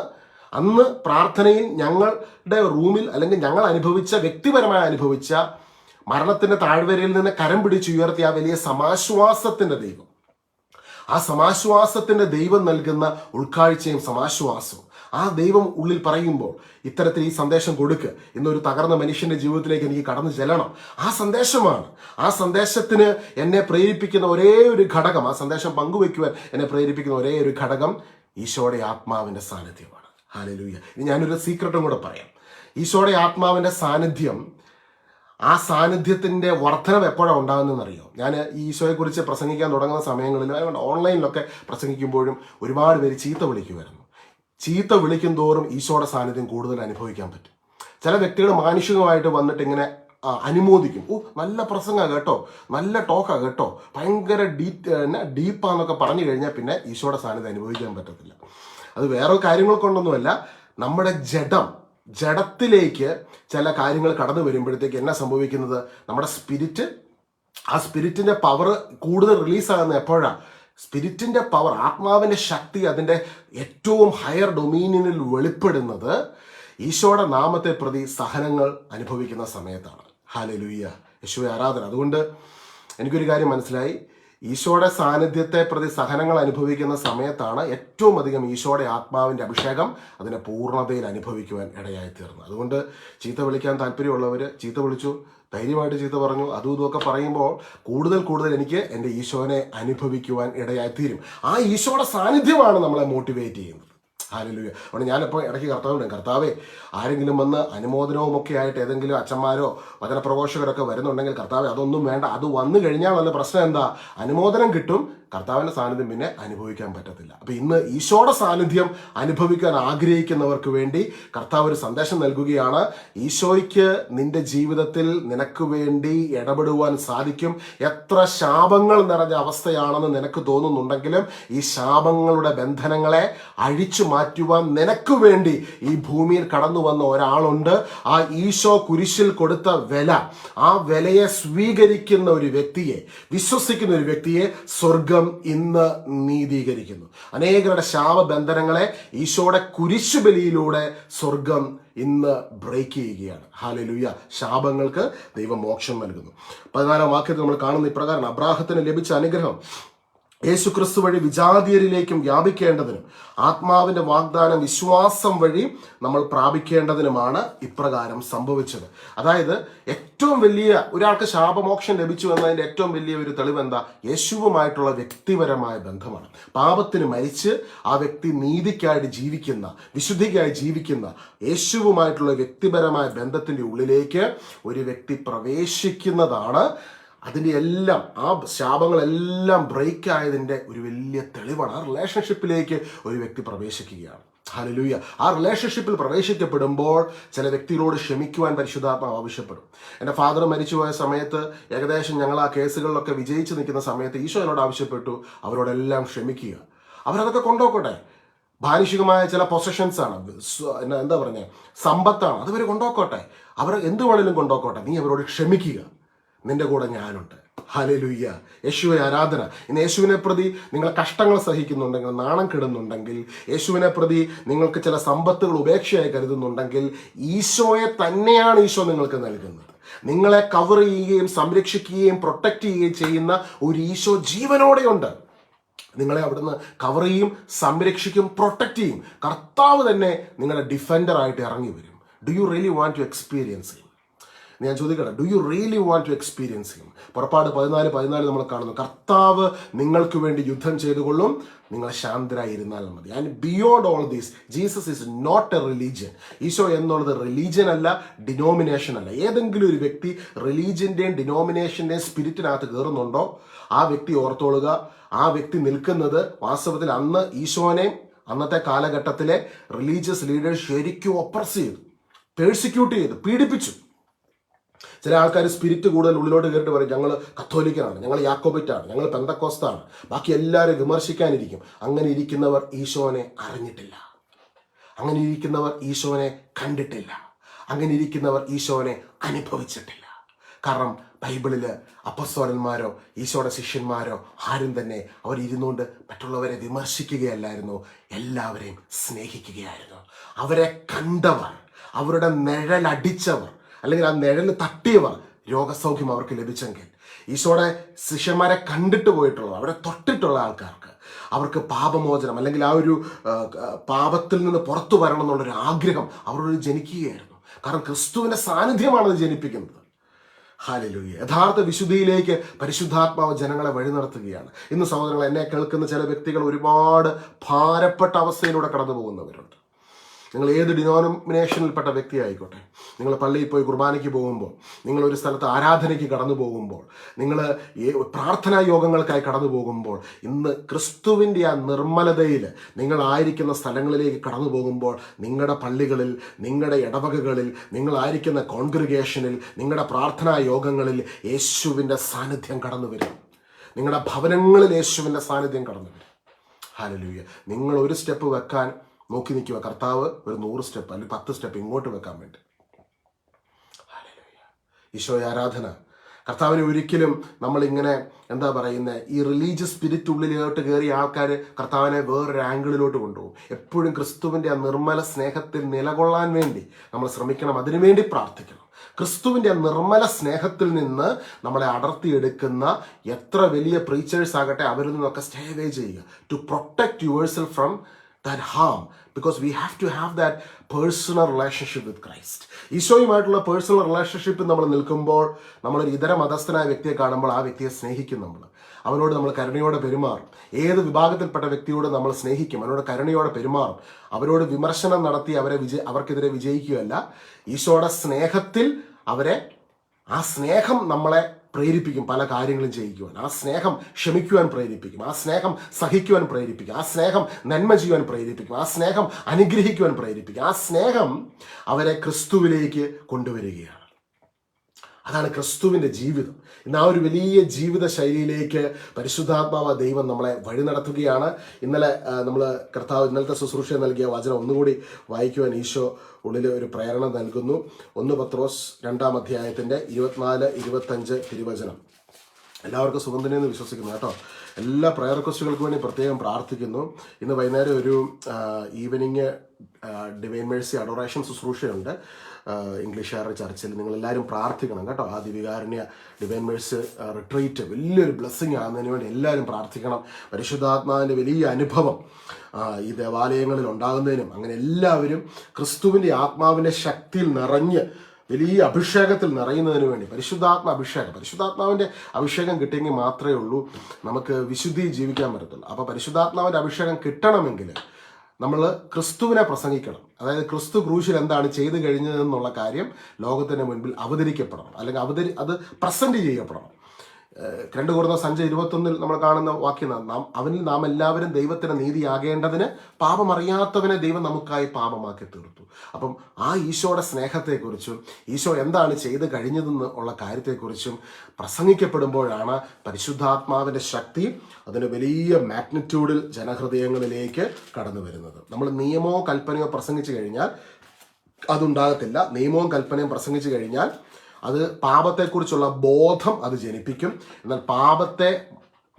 അന്ന് പ്രാർത്ഥനയിൽ ഞങ്ങളുടെ റൂമിൽ അല്ലെങ്കിൽ ഞങ്ങൾ അനുഭവിച്ച വ്യക്തിപരമായി അനുഭവിച്ച മരണത്തിന്റെ താഴ്വരയിൽ നിന്ന് കരം പിടിച്ചുയർത്തിയ ആ വലിയ സമാശ്വാസത്തിന്റെ ദൈവം. ആ സമാശ്വാസത്തിന്റെ ദൈവം നൽകുന്ന ഉൾക്കാഴ്ചയും സമാശ്വാസവും. ആ ദൈവം ഉള്ളിൽ പറയുമ്പോൾ ഇത്തരത്തിൽ ഈ സന്ദേശം കൊടുക്ക് ഇന്നൊരു തകർന്ന മനുഷ്യന്റെ ജീവിതത്തിലേക്ക് എനിക്ക് കടന്നു ചെല്ലണം. ആ സന്ദേശമാണ്. ആ സന്ദേശത്തിന് എന്നെ പ്രേരിപ്പിക്കുന്ന ഒരേ ഒരു ഘടകം ആ സന്ദേശം പങ്കുവെക്കുവാൻ എന്നെ പ്രേരിപ്പിക്കുന്ന ഒരേ ഒരു ഘടകം ഈശോയുടെ ആത്മാവിന്റെ സാന്നിധ്യമാണ്. ഹാലലൂയ ഇനി ഞാനൊരു സീക്രട്ടും കൂടെ പറയാം. ഈശോയുടെ ആത്മാവിന്റെ സാന്നിധ്യം ആ സാന്നിധ്യത്തിന്റെ വർധനം എപ്പോഴാണ് ഉണ്ടാകുന്നതെന്ന് അറിയോ ഞാൻ ഈശോയെക്കുറിച്ച് പ്രസംഗിക്കാൻ തുടങ്ങുന്ന സമയങ്ങളിൽ ഓൺലൈനിലൊക്കെ പ്രസംഗിക്കുമ്പോഴും ഒരുപാട് പേര് ചീത്ത വിളിക്കുമായിരുന്നു ചീത്ത വിളിക്കും തോറും ഈശോയുടെ സാന്നിധ്യം കൂടുതൽ അനുഭവിക്കാൻ പറ്റും. ചില വ്യക്തികൾ മാനുഷികമായിട്ട് വന്നിട്ട് ഇങ്ങനെ അനുമോദിക്കും. ഓ നല്ല പ്രസംഗമാണ് കേട്ടോ. നല്ല ടോക്കാ കേട്ടോ. ഭയങ്കര ഡീ ഡീപ്പാന്നൊക്കെ പറഞ്ഞു കഴിഞ്ഞാൽ പിന്നെ ഈശോയുടെ സാന്നിധ്യം അനുഭവിക്കാൻ പറ്റത്തില്ല. അത് വേറെ കാര്യങ്ങൾ കൊണ്ടൊന്നുമല്ല. നമ്മുടെ ജഡം ജഡത്തിലേക്ക് ചില കാര്യങ്ങൾ കടന്നു വരുമ്പോഴത്തേക്ക് എന്നാ സംഭവിക്കുന്നത്? നമ്മുടെ സ്പിരിറ്റ് ആ സ്പിരിറ്റിന്റെ പവർ കൂടുതൽ റിലീസാകുന്ന എപ്പോഴാണ് സ്പിരിറ്റിന്റെ പവർ ആത്മാവിന്റെ ശക്തി അതിന്റെ ഏറ്റവും ഹയർ ഡൊമീനിയനിൽ വെളിപ്പെടുന്നത് ഈശോയുടെ നാമത്തെ പ്രതി സഹനങ്ങൾ അനുഭവിക്കുന്ന സമയത്താണ്. ഹാലലുയ്യ യേശുവെ ആരാധന. അതുകൊണ്ട് എനിക്കൊരു കാര്യം മനസ്സിലായി. ഈശോയുടെ സാന്നിധ്യത്തെ പ്രതി സഹനങ്ങൾ അനുഭവിക്കുന്ന സമയത്താണ് ഏറ്റവും അധികം ഈശോയുടെ ആത്മാവിന്റെ അഭിഷേകം അതിനെ പൂർണതയിൽ അനുഭവിക്കുവാൻ ഇടയായി തീർന്നത് അതുകൊണ്ട് ചീത്ത വിളിക്കാൻ താല്പര്യമുള്ളവർ ചീത്ത വിളിച്ചു ധൈര്യമായിട്ട് ചീത്ത പറഞ്ഞു. അതും ഇതുമൊക്കെ പറയുമ്പോൾ കൂടുതൽ കൂടുതൽ എനിക്ക് എന്റെ ഈശോനെ അനുഭവിക്കുവാൻ ഇടയായി തീരും. ആ ഈശോയുടെ സാന്നിധ്യമാണ് നമ്മളെ മോട്ടിവേറ്റ് ചെയ്യുന്നത്. ഹാലലൂയ അതുകൊണ്ട് ഞാനിപ്പോൾ ഇടയ്ക്ക് കർത്താവിനെ കർത്താവേ ആരെങ്കിലും വന്ന് അനുമോദനവും ഒക്കെ ആയിട്ട് ഏതെങ്കിലും അച്ഛന്മാരോ വചനപ്രഘോഷകരൊക്കെ വരുന്നുണ്ടെങ്കിൽ കർത്താവെ അതൊന്നും വേണ്ട. അത് വന്നു കഴിഞ്ഞാൽ നല്ല പ്രശ്നം എന്താ? അനുമോദനം കിട്ടും കർത്താവിന്റെ സാന്നിധ്യം പിന്നെ അനുഭവിക്കാൻ പറ്റത്തില്ല. അപ്പം ഇന്ന് ഈശോയുടെ സാന്നിധ്യം അനുഭവിക്കാൻ ആഗ്രഹിക്കുന്നവർക്ക് വേണ്ടി കർത്താവ് ഒരു സന്ദേശം നൽകുകയാണ്. ഈശോയ്ക്ക് നിന്റെ ജീവിതത്തിൽ നിനക്ക് വേണ്ടി ഇടപെടുവാൻ സാധിക്കും. എത്ര ശാപങ്ങൾ നിറഞ്ഞ അവസ്ഥയാണെന്ന് നിനക്ക് തോന്നുന്നുണ്ടെങ്കിലും ഈ ശാപങ്ങളുടെ ബന്ധനങ്ങളെ അഴിച്ചു മാറ്റുവാൻ നിനക്ക് വേണ്ടി ഈ ഭൂമിയിൽ കടന്നു വന്ന ഒരാളുണ്ട്. ആ ഈശോ കുരിശിൽ കൊടുത്ത വില ആ വിലയെ സ്വീകരിക്കുന്ന ഒരു വ്യക്തിയെ വിശ്വസിക്കുന്ന ഒരു വ്യക്തിയെ സ്വർഗം ഇന്ന് നീതീകരിക്കുന്നു. അനേകരുടെ ശാപബന്ധനങ്ങളെ ഈശോയുടെ കുരിശുബലിയിലൂടെ സ്വർഗം ഇന്ന് ബ്രേക്ക് ചെയ്യുകയാണ്. ഹാലലുയ ശാപങ്ങൾക്ക് ദൈവം മോക്ഷം നൽകുന്നു. പതിനാലാം വാക്യത്തിൽ നമ്മൾ കാണുന്ന ഇപ്രകാരം അബ്രാഹത്തിന് ലഭിച്ച അനുഗ്രഹം യേശു ക്രിസ്തു വഴി വിജാതീയരിലേക്കും വ്യാപിക്കേണ്ടതിനും ആത്മാവിന്റെ വാഗ്ദാനം വിശ്വാസം വഴി നമ്മൾ പ്രാപിക്കേണ്ടതിനുമാണ് ഇപ്രകാരം സംഭവിച്ചത്. അതായത് ഏറ്റവും വലിയ ഒരാൾക്ക് ശാപമോക്ഷം ലഭിച്ചു എന്നതിന്റെ ഏറ്റവും വലിയ ഒരു തെളിവ് എന്താ യേശുവുമായിട്ടുള്ള വ്യക്തിപരമായ ബന്ധമാണ്. പാപത്തിന് മരിച്ച് ആ വ്യക്തി നീതിക്കായിട്ട് ജീവിക്കുന്ന വിശുദ്ധിക്കായി ജീവിക്കുന്ന യേശുവുമായിട്ടുള്ള വ്യക്തിപരമായ ബന്ധത്തിന്റെ ഉള്ളിലേക്ക് ഒരു വ്യക്തി പ്രവേശിക്കുന്നതാണ് അതിന്റെ എല്ലാം ആ ശാപങ്ങളെല്ലാം ബ്രേക്ക് ആയതിന്റെ ഒരു വലിയ തെളിവാണ്. ആ റിലേഷൻഷിപ്പിലേക്ക് ഒരു വ്യക്തി പ്രവേശിക്കുകയാണ്. ഹലലൂയ ആ റിലേഷൻഷിപ്പിൽ പ്രവേശിക്കപ്പെടുമ്പോൾ ചില വ്യക്തികളോട് ക്ഷമിക്കുവാൻ പരിശുദ്ധാത്മാവ് ആവശ്യപ്പെടും. എന്റെ ഫാദർ മരിച്ചുപോയ സമയത്ത് ഏകദേശം ഞങ്ങൾ ആ കേസുകളിലൊക്കെ വിജയിച്ച് നിൽക്കുന്ന സമയത്ത് ഈശോ എന്നോട് ആവശ്യപ്പെട്ടു അവരോടെല്ലാം ക്ഷമിക്കുക. അവരതൊക്കെ കൊണ്ടുപോക്കട്ടെ. ഭാനുഷികമായ ചില പൊസഷൻസ് ആണ്. എന്താ പറഞ്ഞത് സമ്പത്താണ്. അതുവരെ കൊണ്ടുപോക്കോട്ടെ. അവർ എന്ത് കൊണ്ടുപോക്കോട്ടെ. നീ അവരോട് ക്ഷമിക്കുക. നിന്റെ കൂടെ ഞാനുണ്ട്. ഹലലുയ്യ യേശുവെ ആരാധന. ഇന്ന് യേശുവിനെ പ്രതി നിങ്ങൾ കഷ്ടങ്ങൾ സഹിക്കുന്നുണ്ടെങ്കിൽ നാണം കിടുന്നുണ്ടെങ്കിൽ യേശുവിനെ പ്രതി നിങ്ങൾക്ക് ചില സമ്പത്തുകൾ ഉപേക്ഷയായി കരുതുന്നുണ്ടെങ്കിൽ ഈശോയെ തന്നെയാണ് ഈശോ നിങ്ങൾക്ക് നൽകുന്നത്. നിങ്ങളെ കവർ ചെയ്യുകയും സംരക്ഷിക്കുകയും പ്രൊട്ടക്റ്റ് ചെയ്യുകയും ചെയ്യുന്ന ഒരു ഈശോ ജീവനോടെയുണ്ട്. നിങ്ങളെ അവിടുന്ന് കവർ ചെയ്യും സംരക്ഷിക്കും പ്രൊട്ടക്റ്റ് ചെയ്യും. കർത്താവ് തന്നെ നിങ്ങളുടെ ഡിഫൻഡർ ആയിട്ട് ഇറങ്ങി വരും. Do you really want to experience him ഞാൻ ചോദിക്കട്ടെ do you really want to experience him പുറപ്പാട് പതിനാല് പതിനാല് നമ്മൾ കാണുന്നു. കർത്താവ് നിങ്ങൾക്ക് വേണ്ടി യുദ്ധം ചെയ്തുകൊള്ളും. നിങ്ങൾ ശാന്തരായിരുന്നാൽ മതി. And beyond all these Jesus is not a religion Isho എന്നുള്ളത് റിലീജിയൻ അല്ല ഡിനോമിനേഷൻ അല്ല. ഏതെങ്കിലും ഒരു വ്യക്തി റിലീജിയന്റെയും ഡിനോമിനേഷന്റെയും സ്പിരിറ്റിനകത്ത് കയറുന്നുണ്ടോ? ആ വ്യക്തി ഓർത്തോളുക. ആ വ്യക്തി നിൽക്കുന്നത് വാസ്തവത്തിൽ അന്ന് ഈശോനെ അന്നത്തെ കാലഘട്ടത്തിലെ റിലീജിയസ് ലീഡേഴ്സ് ശരിക്കും ഒപ്രസ് ചെയ്തു പേഴ്സിക്യൂട്ട് ചെയ്തു പീഡിപ്പിച്ചു. ചില ആൾക്കാർ സ്പിരിറ്റ് കൂടുതൽ ഉള്ളിലോട്ട് കയറിയിട്ട് പറയും ഞങ്ങൾ കത്തോലിക്കനാണ് ഞങ്ങൾ യാക്കോബിറ്റാണ് ഞങ്ങൾ പെന്തക്കോസ്താണ്. ബാക്കി എല്ലാവരും വിമർശിക്കാനിരിക്കും. അങ്ങനെ ഇരിക്കുന്നവർ ഈശോനെ അറിഞ്ഞിട്ടില്ല. അങ്ങനെ ഇരിക്കുന്നവർ ഈശോനെ കണ്ടിട്ടില്ല. അങ്ങനെ ഇരിക്കുന്നവർ ഈശോനെ അനുഭവിച്ചിട്ടില്ല. കാരണം ബൈബിളിൽ അപ്പസ്തോലന്മാരോ ഈശോയുടെ ശിഷ്യന്മാരോ ആരും തന്നെ അവർ ഇരുന്നുകൊണ്ട് മറ്റുള്ളവരെ വിമർശിക്കുകയല്ലായിരുന്നു എല്ലാവരെയും സ്നേഹിക്കുകയായിരുന്നു. അവരെ കണ്ടവർ അവരുടെ നിഴലടിച്ചവർ അല്ലെങ്കിൽ ആ നിഴലിന് തട്ടിയവർ രോഗസൗഖ്യം അവർക്ക് ലഭിച്ചെങ്കിൽ. ഈശോടെ ശിഷ്യന്മാരെ കണ്ടിട്ട് പോയിട്ടുള്ള അവരെ തൊട്ടിട്ടുള്ള ആൾക്കാർക്ക് അവർക്ക് പാപമോചനം അല്ലെങ്കിൽ ആ ഒരു പാപത്തിൽ നിന്ന് പുറത്തു വരണം എന്നുള്ളൊരു ആഗ്രഹം അവരോട് ജനിക്കുകയായിരുന്നു. കാരണം ക്രിസ്തുവിന്റെ സാന്നിധ്യമാണ് അത് ജനിപ്പിക്കുന്നത്. ഹാലലൂയ. യഥാർത്ഥ വിശുദ്ധിയിലേക്ക് പരിശുദ്ധാത്മാവ് ജനങ്ങളെ വഴി നടത്തുകയാണ് ഇന്ന് സഹോദരങ്ങൾ എന്നെ കേൾക്കുന്ന ചില വ്യക്തികൾ ഒരുപാട് ഭാരപ്പെട്ട അവസ്ഥയിലൂടെ കടന്നു പോകുന്നവരുണ്ട് നിങ്ങൾ ഏത് ഡിനോമിനേഷനിൽപ്പെട്ട വ്യക്തി ആയിക്കോട്ടെ നിങ്ങൾ പള്ളിയിൽ പോയി കുർബാനയ്ക്ക് പോകുമ്പോൾ നിങ്ങൾ ഒരു സ്ഥലത്ത് ആരാധനയ്ക്ക് കടന്നു പോകുമ്പോൾ നിങ്ങൾ പ്രാർത്ഥനാ യോഗങ്ങൾക്കായി കടന്നു പോകുമ്പോൾ ഇന്ന് ക്രിസ്തുവിന്റെ ആ നിർമ്മലതയിൽ നിങ്ങളായിരിക്കുന്ന സ്ഥലങ്ങളിലേക്ക് കടന്നു പോകുമ്പോൾ നിങ്ങളുടെ പള്ളികളിൽ നിങ്ങളുടെ ഇടവകകളിൽ നിങ്ങളായിരിക്കുന്ന കോൺഗ്രിഗേഷനിൽ നിങ്ങളുടെ പ്രാർത്ഥനാ യോഗങ്ങളിൽ യേശുവിന്റെ സാന്നിധ്യം കടന്നു വരും. നിങ്ങളുടെ ഭവനങ്ങളിൽ യേശുവിന്റെ സാന്നിധ്യം കടന്നു വരും. ഹാലലൂയ നിങ്ങൾ ഒരു സ്റ്റെപ്പ് വെക്കാൻ നോക്കി നിൽക്കുക. കർത്താവ് ഒരു നൂറ് സ്റ്റെപ്പ് അല്ലെങ്കിൽ പത്ത് സ്റ്റെപ്പ് ഇങ്ങോട്ട് വെക്കാൻ വേണ്ടി. ഈശോ ഈശോയെ ആരാധന. കർത്താവിനെ ഒരിക്കലും നമ്മൾ ഇങ്ങനെ എന്താ പറയുന്നത് ഈ റിലീജിയസ് സ്പിരിറ്റ് ഉള്ളിലോട്ട് കയറിയ ആൾക്കാർ കർത്താവിനെ വേറൊരു ആംഗിളിലോട്ട് കൊണ്ടുപോകും. എപ്പോഴും ക്രിസ്തുവിന്റെ ആ നിർമ്മല സ്നേഹത്തിൽ നിലകൊള്ളാൻ വേണ്ടി നമ്മൾ ശ്രമിക്കണം. അതിനുവേണ്ടി പ്രാർത്ഥിക്കണം. ക്രിസ്തുവിന്റെ ആ നിർമ്മല സ്നേഹത്തിൽ നിന്ന് നമ്മളെ അടർത്തിയെടുക്കുന്ന എത്ര വലിയ പ്രീച്ചേഴ്സ് ആകട്ടെ അവരിൽ നിന്നൊക്കെ സ്റ്റേവേ ചെയ്യുക. To protect yourself from that harm because we have to have that personal relationship with Christ ഈശോയുമായിട്ടുള്ള personal റിലേഷൻഷിപ്പിൽ നമ്മൾ നിൽക്കുമ്പോൾ നമ്മളൊരു ഇതര മതസ്ഥനായ വ്യക്തിയെ കാണുമ്പോൾ ആ വ്യക്തിയെ സ്നേഹിക്കും നമ്മൾ. അവനോട് നമ്മൾ കരുണയോടെ പെരുമാറും. ഏത് വിഭാഗത്തിൽപ്പെട്ട വ്യക്തിയോട് നമ്മൾ സ്നേഹിക്കും അവനോട് കരുണയോടെ പെരുമാറും. അവരോട് വിമർശനം നടത്തി അവരെ വിജയ അവർക്കെതിരെ വിജയിക്കുകയല്ല. ഈശോയുടെ സ്നേഹത്തിൽ അവരെ ആ സ്നേഹം നമ്മളെ പ്രേരിപ്പിക്കും പല കാര്യങ്ങളും ചെയ്യിക്കുവാൻ. ആ സ്നേഹം ക്ഷമിക്കുവാൻ പ്രേരിപ്പിക്കും ആ സ്നേഹം സഹിക്കുവാൻ പ്രേരിപ്പിക്കും ആ സ്നേഹം നന്മ ചെയ്യുവാൻ പ്രേരിപ്പിക്കും ആ സ്നേഹം അനുഗ്രഹിക്കുവാൻ പ്രേരിപ്പിക്കും ആ സ്നേഹം അവരെ ക്രിസ്തുവിലേക്ക് കൊണ്ടുവരികയാണ്. അതാണ് ക്രിസ്തുവിന്റെ ജീവിതം. ഇന്ന് ആ ഒരു വലിയ ജീവിത ശൈലിയിലേക്ക് പരിശുദ്ധാത്മാവ ദൈവം നമ്മളെ വഴി നടത്തുകയാണ്. ഇന്നലെ നമ്മൾ കർത്താവ് ഇന്നലത്തെ ശുശ്രൂഷ നൽകിയ വചനം ഒന്നുകൂടി വായിക്കുവാൻ ഈശോ ഉള്ളിൽ ഒരു പ്രേരണ നൽകുന്നു. ഒന്ന് പത്രോസ് രണ്ടാം അധ്യായത്തിന്റെ ഇരുപത്തിനാല് ഇരുപത്തഞ്ച് തിരുവചനം. എല്ലാവർക്കും സുഖം വിശ്വസിക്കുന്നു കേട്ടോ. എല്ലാ പ്രയർ റിക്വസ്റ്റുകൾക്ക് വേണ്ടി പ്രത്യേകം പ്രാർത്ഥിക്കുന്നു. ഇന്ന് വൈകുന്നേരം ഒരു ഈവനിങ് ഡിവൈൻ മേഴ്സി അഡോറേഷൻ ശുശ്രൂഷയുണ്ട്. ഇംഗ്ലീഷുകാരുടെ ചർച്ചിൽ നിങ്ങളെല്ലാവരും പ്രാർത്ഥിക്കണം കേട്ടോ. ആ ദിവികാരുണ്യ ഡിവൈൻ മേഴ്സ് റിട്രീറ്റ് വലിയൊരു ബ്ലെസ്സിങ് ആകുന്നതിന് വേണ്ടി എല്ലാവരും പ്രാർത്ഥിക്കണം. പരിശുദ്ധാത്മാവിന്റെ വലിയ അനുഭവം ഈ ദേവാലയങ്ങളിൽ ഉണ്ടാകുന്നതിനും അങ്ങനെ എല്ലാവരും ക്രിസ്തുവിന്റെ ആത്മാവിന്റെ ശക്തിയിൽ നിറഞ്ഞ് വലിയ അഭിഷേകത്തിൽ നിറയുന്നതിന് വേണ്ടി പരിശുദ്ധാത്മ അഭിഷേകം പരിശുദ്ധാത്മാവിന്റെ അഭിഷേകം കിട്ടിയെങ്കിൽ മാത്രമേ ഉള്ളൂ. നമുക്ക് വിശുദ്ധി ജീവിക്കാൻ പറ്റത്തുള്ളൂ. അപ്പോൾ പരിശുദ്ധാത്മാവിന്റെ അഭിഷേകം കിട്ടണമെങ്കിൽ നമ്മൾ ക്രിസ്തുവിനെ പ്രസംഗിക്കണം. അതായത് ക്രിസ്തു ക്രൂശിൽ എന്താണ് ചെയ്തു കഴിഞ്ഞതെന്നുള്ള കാര്യം ലോകത്തിന് മുൻപിൽ അവതരിക്കപ്പെടണം. അല്ലെങ്കിൽ അവതരി അത് പ്രസന്റ് ചെയ്യപ്പെടണം. രണ്ട് കുറഞ്ഞ സഞ്ച ഇരുപത്തൊന്നിൽ നമ്മൾ കാണുന്ന വാക്യം നാം അവനിൽ നാം എല്ലാവരും ദൈവത്തിന് നീതിയാകേണ്ടതിന് പാപമറിയാത്തവനെ ദൈവം നമുക്കായി പാപമാക്കി തീർത്തു. അപ്പം ആ ഈശോയുടെ സ്നേഹത്തെക്കുറിച്ചും ഈശോ എന്താണ് ചെയ്ത് കഴിഞ്ഞതെന്ന് ഉള്ള കാര്യത്തെക്കുറിച്ചും പ്രസംഗിക്കപ്പെടുമ്പോഴാണ് പരിശുദ്ധാത്മാവിന്റെ ശക്തി അതിന് വലിയ മാഗ്നിറ്റ്യൂഡിൽ ജനഹൃദയങ്ങളിലേക്ക് കടന്നു വരുന്നത്. നമ്മൾ നിയമമോ കൽപ്പനയോ പ്രസംഗിച്ചു കഴിഞ്ഞാൽ അതുണ്ടാകത്തില്ല. നിയമവും കൽപ്പനയും പ്രസംഗിച്ചു കഴിഞ്ഞാൽ അത് പാപത്തെക്കുറിച്ചുള്ള ബോധം അത് ജനിപ്പിക്കും. എന്നാൽ പാപത്തെ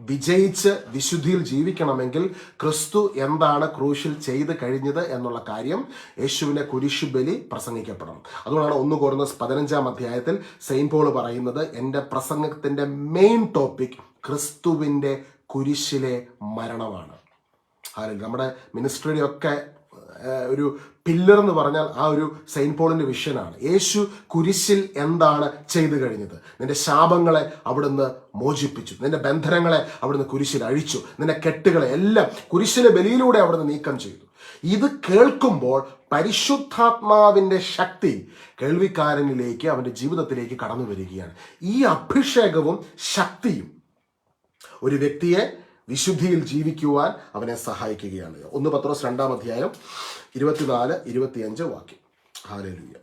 വിജയിച്ച് വിശുദ്ധിയിൽ ജീവിക്കണമെങ്കിൽ ക്രിസ്തു എന്താണ് ക്രൂശിൽ ചെയ്ത് കഴിഞ്ഞത് എന്നുള്ള കാര്യം യേശുവിനെ കുരിശു ബലി പ്രസംഗിക്കപ്പെടണം. അതുകൊണ്ടാണ് ഒന്ന് കുറഞ്ഞ പതിനഞ്ചാം അധ്യായത്തിൽ സെയിൻ പോൾ പറയുന്നത് എന്റെ പ്രസംഗത്തിന്റെ മെയിൻ ടോപ്പിക് ക്രിസ്തുവിന്റെ കുരിശിലെ മരണമാണ്. അതിൽ നമ്മുടെ മിനിസ്ട്രിയുടെ ഒക്കെ ഒരു പില്ലർ എന്ന് പറഞ്ഞാൽ ആ ഒരു സെയിന്റ് പോളിന്റെ വിഷനാണ്. യേശു കുരിശിൽ എന്താണ് ചെയ്തു കഴിഞ്ഞത്? നിന്റെ ശാപങ്ങളെ അവിടുന്ന് മോചിപ്പിച്ചു. നിന്റെ ബന്ധനങ്ങളെ അവിടുന്ന് കുരിശിൽ അഴിച്ചു. നിന്റെ കെട്ടുകളെ എല്ലാം കുരിശിലെ ബലിയിലൂടെ അവിടുന്ന് നീക്കം ചെയ്തു. ഇത് കേൾക്കുമ്പോൾ പരിശുദ്ധാത്മാവിന്റെ ശക്തി കേൾവിക്കാരനിലേക്ക് അവന്റെ ജീവിതത്തിലേക്ക് കടന്നു വരികയാണ്. ഈ അഭിഷേകവും ശക്തിയും ഒരു വ്യക്തിയെ വിശുദ്ധിയിൽ ജീവിക്കുവാൻ അവനെ സഹായിക്കുകയാണ്. ഒന്ന് പത്രോസ് രണ്ടാം അധ്യായം ഇരുപത്തിനാല് ഇരുപത്തിയഞ്ച് വാക്യം. ഹാലലൂയ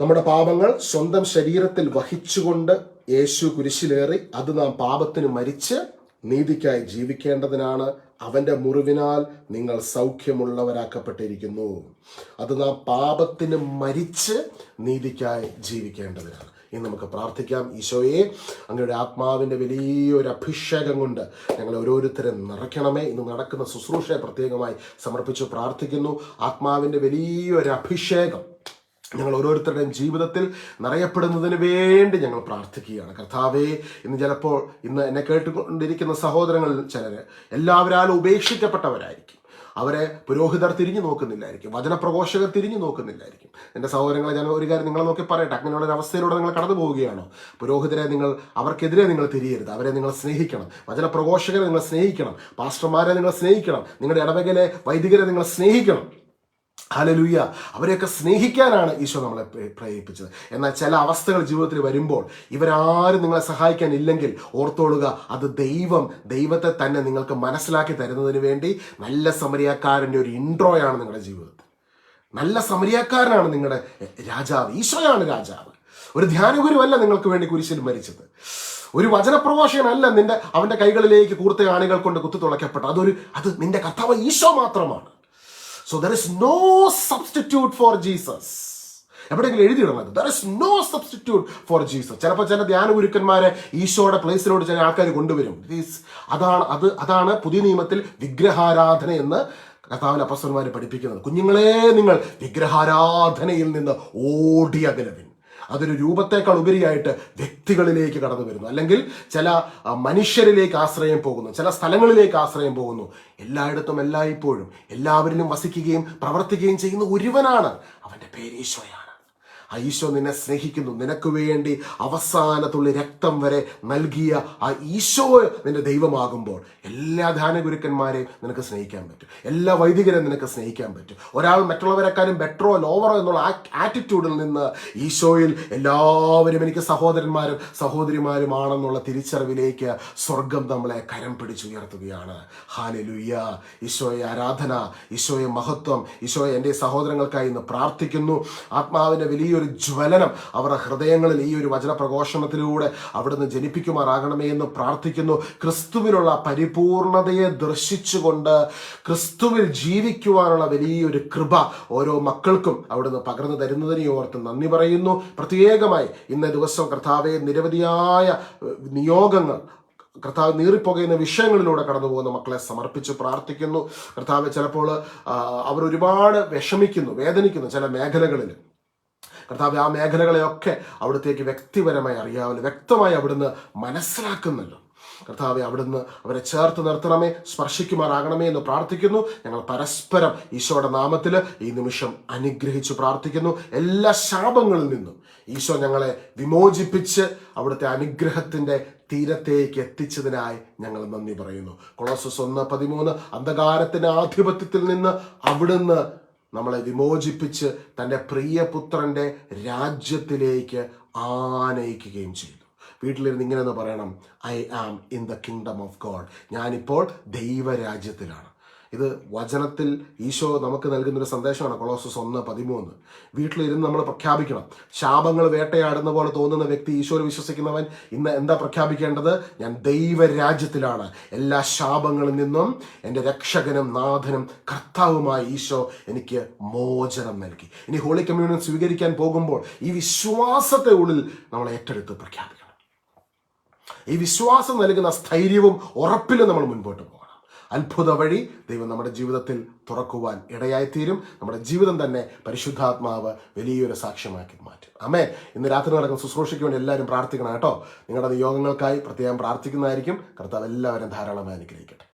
നമ്മുടെ പാപങ്ങൾ സ്വന്തം ശരീരത്തിൽ വഹിച്ചുകൊണ്ട് യേശു കുരിശിലേറി അത് നാം പാപത്തിന് മരിച്ച് നീതിക്കായി ജീവിക്കേണ്ടതിനാണ് അവന്റെ മുറിവിനാൽ നിങ്ങൾ സൗഖ്യമുള്ളവരാക്കപ്പെട്ടിരിക്കുന്നു. അത് നാം പാപത്തിന് മരിച്ച് നീതിക്കായി ജീവിക്കേണ്ടതിനാണ്. ഇന്ന് നമുക്ക് പ്രാർത്ഥിക്കാം. ഈശോയെ അങ്ങയുടെ ആത്മാവിന്റെ വലിയൊരു അഭിഷേകം കൊണ്ട് ഞങ്ങൾ ഓരോരുത്തരെ നിറയ്ക്കണമേ. ഇന്ന് നടക്കുന്ന ശുശ്രൂഷയെ പ്രത്യേകമായി സമർപ്പിച്ച് പ്രാർത്ഥിക്കുന്നു. ആത്മാവിന്റെ വലിയൊരു അഭിഷേകം ഞങ്ങൾ ഓരോരുത്തരുടെയും ജീവിതത്തിൽ നിറയപ്പെടുന്നതിന് വേണ്ടി ഞങ്ങൾ പ്രാർത്ഥിക്കുകയാണ്. കർത്താവേ ഇന്ന് ചിലപ്പോൾ ഇന്ന് എന്നെ കേട്ടുകൊണ്ടിരിക്കുന്ന സഹോദരങ്ങളിൽ ചിലർ എല്ലാവരാലും ഉപേക്ഷിക്കപ്പെട്ടവരായിരിക്കും അവരെ പുരോഹിതർ തിരിഞ്ഞു നോക്കുന്നില്ലായിരിക്കും. വചനപ്രഘോഷകർ തിരിഞ്ഞു നോക്കുന്നില്ലായിരിക്കും. എന്റെ സഹോദരങ്ങളെ ഞാൻ ഒരു കാര്യം നിങ്ങളെ നോക്കി പറയട്ടെ. അങ്ങനെയുള്ള ഒരു അവസ്ഥയിലൂടെ നിങ്ങൾ കടന്നു പോവുകയാണോ? പുരോഹിതരെ നിങ്ങൾ അവർക്കെതിരെ നിങ്ങൾ തിരിയരുത്. അവരെ നിങ്ങൾ സ്നേഹിക്കണം. വചനപ്രഘോഷകരെ നിങ്ങൾ സ്നേഹിക്കണം. പാസ്റ്റർമാരെ നിങ്ങൾ സ്നേഹിക്കണം. നിങ്ങളുടെ ഇടവകയിലെ വൈദികരെ നിങ്ങൾ സ്നേഹിക്കണം. ഹലലുയ്യ അവരെയൊക്കെ സ്നേഹിക്കാനാണ് ഈശോ നമ്മളെ പ്രേ- പ്രേരിപ്പിച്ചത്. എന്നാൽ ചില അവസ്ഥകൾ ജീവിതത്തിൽ വരുമ്പോൾ ഇവരാരും നിങ്ങളെ സഹായിക്കാൻ ഇല്ലെങ്കിൽ ഓർത്തോളുക അത് ദൈവം ദൈവത്തെ തന്നെ നിങ്ങൾക്ക് മനസ്സിലാക്കി തരുന്നതിന് വേണ്ടി നല്ല സമരിയാക്കാരന്റെ ഒരു ഇൻട്രോയാണ് നിങ്ങളുടെ ജീവിതത്തിൽ. നല്ല സമരിയാക്കാരനാണ് നിങ്ങളുടെ രാജാവ്. ഈശോയാണ് രാജാവ്. ഒരു ധ്യാനഗുരുവല്ല നിങ്ങൾക്ക് വേണ്ടി കുരിശിൽ മരിച്ചത്. ഒരു വചനപ്രഭാഷകനല്ല നിന്റെ അവന്റെ കൈകളിലേക്ക് കൂർത്ത ആണികൾ കൊണ്ട് കുത്തു തുളയ്ക്കപ്പെട്ടു അതൊരു അത് നിന്റെ കർത്താവ് ഈശോ മാത്രമാണ്. So there is no substitute for Jesus എവിടെയെങ്കിലും എഴുതിയിടണം there is no substitute for Jesus ചിലപ്പോൾ ചില ധ്യാന ഗുരുക്കന്മാരെ ഈശോയുടെ പ്ലേസിലോട്ട് ചില ആൾക്കാർ കൊണ്ടുവരും. അതാണ് അത് അതാണ് പുതിയ നിയമത്തിൽ വിഗ്രഹാരാധന എന്ന് കഥാവിൻ അപ്പസ്വന്മാരെ പഠിപ്പിക്കുന്നത്. കുഞ്ഞുങ്ങളെ നിങ്ങൾ വിഗ്രഹാരാധനയിൽ നിന്ന് ഓടി അകലവിൻ. അതൊരു രൂപത്തേക്കാൾ ഉപരിയായിട്ട് വ്യക്തികളിലേക്ക് കടന്നു വരുന്നു. അല്ലെങ്കിൽ ചില മനുഷ്യരിലേക്ക് ആശ്രയം പോകുന്നു ചില സ്ഥലങ്ങളിലേക്ക് ആശ്രയം പോകുന്നു. എല്ലായിടത്തും എല്ലായ്പ്പോഴും എല്ലാവരിലും വസിക്കുകയും പ്രവർത്തിക്കുകയും ചെയ്യുന്ന ഒരുവനാണ് അവന്റെ പേര് ഈശോയാണ്. ആ ഈശോ നിന്നെ സ്നേഹിക്കുന്നു. നിനക്ക് വേണ്ടി അവസാനത്തുള്ള രക്തം വരെ നൽകിയ ആ ഈശോ നിന്റെ ദൈവമാകുമ്പോൾ എല്ലാ ധ്യാന ഗുരുക്കന്മാരെയും നിനക്ക് സ്നേഹിക്കാൻ പറ്റും. എല്ലാ വൈദികരെയും നിനക്ക് സ്നേഹിക്കാൻ പറ്റും. ഒരാൾ മറ്റുള്ളവരെക്കാളും ബെറ്ററോ ലോവറോ എന്നുള്ള ആ ആറ്റിറ്റ്യൂഡിൽ നിന്ന് ഈശോയിൽ എല്ലാവരും എനിക്ക് സഹോദരന്മാരും സഹോദരിമാരുമാണെന്നുള്ള തിരിച്ചറിവിലേക്ക് സ്വർഗം നമ്മളെ കരം പിടിച്ചുയർത്തുകയാണ്. ഹാലലുയ്യ ഈശോയെ ആരാധന ഈശോയെ മഹത്വം ഈശോയെ എന്റെ സഹോദരങ്ങൾക്കായി ഇന്ന് പ്രാർത്ഥിക്കുന്നു. ആത്മാവിന്റെ വലിയൊരു ജ്വലനം അവരുടെ ഹൃദയങ്ങളിൽ ഈ ഒരു വചനപ്രഘോഷണത്തിലൂടെ അവിടുന്ന് ജനിപ്പിക്കുമാറാകണമേ എന്ന് പ്രാർത്ഥിക്കുന്നു. ക്രിസ്തുവിലുള്ള പരിപൂർണതയെ ദർശിച്ചുകൊണ്ട് ക്രിസ്തുവിൽ ജീവിക്കുവാനുള്ള വലിയൊരു കൃപ ഓരോ മക്കൾക്കും അവിടുന്ന് പകർന്നു തരുന്നതിനെ ഓർത്ത് നന്ദി പറയുന്നു. പ്രത്യേകമായി ഇന്ന ദിവസം കർത്താവെ നിരവധിയായ നിയോഗങ്ങൾ കർത്താവ് നീറിപ്പോകുന്ന വിഷയങ്ങളിലൂടെ കടന്നു പോകുന്ന മക്കളെ സമർപ്പിച്ച് പ്രാർത്ഥിക്കുന്നു. കർത്താവ് ചിലപ്പോൾ അവർ ഒരുപാട് വിഷമിക്കുന്നു വേദനിക്കുന്നു ചില മേഖലകളിൽ. കർത്താവ് ആ മേഖലകളെയൊക്കെ അവിടത്തേക്ക് വ്യക്തിപരമായി അറിയാമല്ലോ വ്യക്തമായി അവിടുന്ന് മനസ്സിലാക്കുന്നല്ലോ. കർത്താവെ അവിടുന്ന് അവരെ ചേർത്ത് നിർത്തണമേ സ്പർശിക്കുമാറാകണമേ എന്ന് പ്രാർത്ഥിക്കുന്നു. ഞങ്ങൾ പരസ്പരം ഈശോയുടെ നാമത്തിൽ ഈ നിമിഷം അനുഗ്രഹിച്ചു പ്രാർത്ഥിക്കുന്നു. എല്ലാ ശാപങ്ങളിൽ നിന്നും ഈശോ ഞങ്ങളെ വിമോചിപ്പിച്ച് അവിടുത്തെ അനുഗ്രഹത്തിന്റെ തീരത്തേക്ക് എത്തിച്ചതിനായി ഞങ്ങൾ നന്ദി പറയുന്നു. കൊളോസസ് ഒന്ന് പതിമൂന്ന് അന്ധകാരത്തിന്റെ ആധിപത്യത്തിൽ നിന്ന് അവിടുന്ന് നമ്മളെ വിമോചിപ്പിച്ച് തന്റെ പ്രിയപുത്രന്റെ രാജ്യത്തിലേക്ക് ആനയിക്കുകയും ചെയ്തു. വീട്ടിലിരുന്ന് ഇങ്ങനെ പറയണം I am in the kingdom of God ഞാനിപ്പോൾ ദൈവരാജ്യത്തിലാണ്. ഇത് വചനത്തിൽ ഈശോ നമുക്ക് നൽകുന്ന ഒരു സന്ദേശമാണ് കൊളോസസ് ഒന്ന് പതിമൂന്ന്. വീട്ടിലിരുന്ന് നമ്മൾ പ്രഖ്യാപിക്കണം. ശാപങ്ങൾ വേട്ടയാടുന്ന പോലെ തോന്നുന്ന വ്യക്തി ഈശോയിൽ വിശ്വസിക്കുന്നവൻ ഇന്ന് എന്താ പ്രഖ്യാപിക്കേണ്ടത്? ഞാൻ ദൈവരാജ്യത്തിലാണ്. എല്ലാ ശാപങ്ങളിൽ നിന്നും എന്റെ രക്ഷകനും നാഥനും കർത്താവുമായ ഈശോ എനിക്ക് മോചനം നൽകി. ഇനി ഹോളി കമ്മ്യൂണിയൻ സ്വീകരിക്കാൻ പോകുമ്പോൾ ഈ വിശ്വാസത്തെ ഉള്ളിൽ നമ്മൾ ഏറ്റെടുത്ത് പ്രഖ്യാപിക്കണം. ഈ വിശ്വാസം നൽകുന്ന സ്ഥൈര്യവും ഉറപ്പിലും നമ്മൾ മുൻപോട്ട് പോകണം അത്ഭുത വഴി ദൈവം നമ്മുടെ ജീവിതത്തിൽ തുറക്കുവാൻ ഇടയായിത്തീരും. നമ്മുടെ ജീവിതം തന്നെ പരിശുദ്ധാത്മാവ് വലിയൊരു സാക്ഷ്യമാക്കി മാറ്റും. അമ്മേ ഇന്ന് രാത്രി നടക്കുന്ന ശുശ്രൂഷയ്ക്ക് വേണ്ടി എല്ലാവരും പ്രാർത്ഥിക്കണം കേട്ടോ. നിങ്ങളുടെ നിയോഗങ്ങൾക്കായി പ്രത്യേകം പ്രാർത്ഥിക്കുന്നതായിരിക്കും. കർത്താവ് എല്ലാവരും ധാരാളമായി അനുഗ്രഹിക്കട്ടെ.